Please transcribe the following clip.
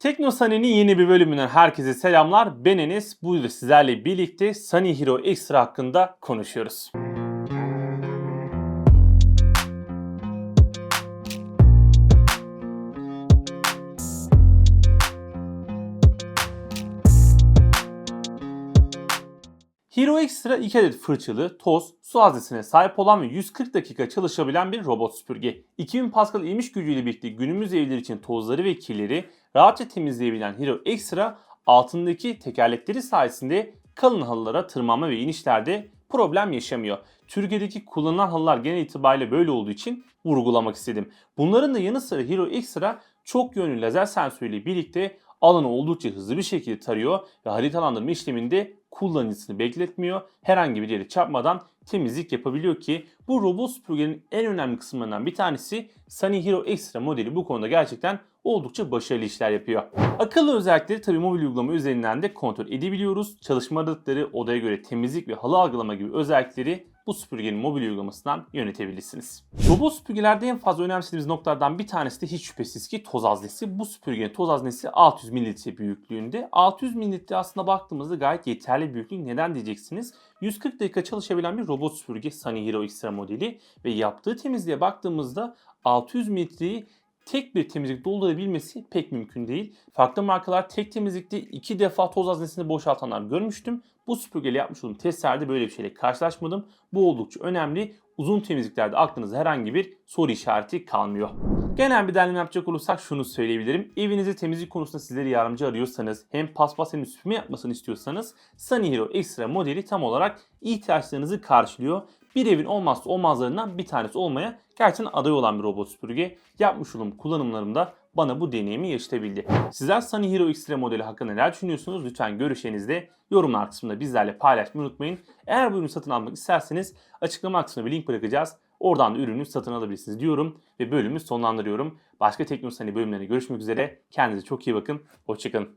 Teknosani'nin yeni bir bölümünden herkese selamlar. Ben Enes. Bu sizlerle birlikte Sunny Hero Extra hakkında konuşuyoruz. Hero Extra 2 adet fırçalı, toz, su haznesine sahip olan ve 140 dakika çalışabilen bir robot süpürge. 2000 Pascal emiş gücüyle birlikte günümüz evleri için tozları ve kirleri rahatça temizleyebilen Hero Extra altındaki tekerlekleri sayesinde kalın halılara tırmanma ve inişlerde problem yaşamıyor. Türkiye'deki kullanılan halılar genel itibariyle böyle olduğu için vurgulamak istedim. Bunların da yanı sıra Hero Extra çok yönlü lazer sensörüyle birlikte alanı oldukça hızlı bir şekilde tarıyor ve haritalandırma işleminde kullanıcısını bekletmiyor. Herhangi bir yere çarpmadan temizlik yapabiliyor ki bu robot süpürgenin en önemli kısımlarından bir tanesi Sunny Hero Extra modeli bu konuda gerçekten oldukça başarılı işler yapıyor. Akıllı özellikleri tabi mobil uygulama üzerinden de kontrol edebiliyoruz. Çalışma aralıkları, odaya göre temizlik ve halı algılama gibi özellikleri bu süpürgenin mobil uygulamasından yönetebilirsiniz. Robot süpürgelerde en fazla önemsediğimiz noktalardan bir tanesi de hiç şüphesiz ki toz haznesi. Bu süpürgenin toz haznesi 600 mililitre büyüklüğünde. 600 mililitre aslında baktığımızda gayet yeterli büyüklük. Neden diyeceksiniz? 140 dakika çalışabilen bir robot süpürge Sunny Hero Extra modeli ve yaptığı temizliğe baktığımızda 600 mililitreyi tek bir temizlik doldurabilmesi pek mümkün değil. Farklı markalar tek temizlikte iki defa toz haznesini boşaltanlar görmüştüm. Bu süpürgeyle yapmış olduğum testlerde böyle bir şeyle karşılaşmadım. Bu oldukça önemli. Uzun temizliklerde aklınızda herhangi bir soru işareti kalmıyor. Genel bir derleme yapacak olursak şunu söyleyebilirim. Evinizde temizlik konusunda sizleri yardımcı arıyorsanız hem paspas hem de süpürme yapmasını istiyorsanız Sunny Hero Extra modeli tam olarak ihtiyaçlarınızı karşılıyor. Bir evin olmazsa olmazlarından bir tanesi olmaya gerçekten aday olan bir robot süpürge. Yapmış olduğum kullanımlarımda bana bu deneyimi yaşatabildi. Sizler Sunny Hero Extra modeli hakkında neler düşünüyorsunuz? Lütfen görüşlerinizi yorumlar kısmında bizlerle paylaşmayı unutmayın. Eğer bu ürünü satın almak isterseniz açıklama kısmına bir link bırakacağız. Oradan da ürünü satın alabilirsiniz diyorum ve bölümü sonlandırıyorum. Başka Teknosani bölümlerine görüşmek üzere. Kendinize çok iyi bakın. Hoşçakalın.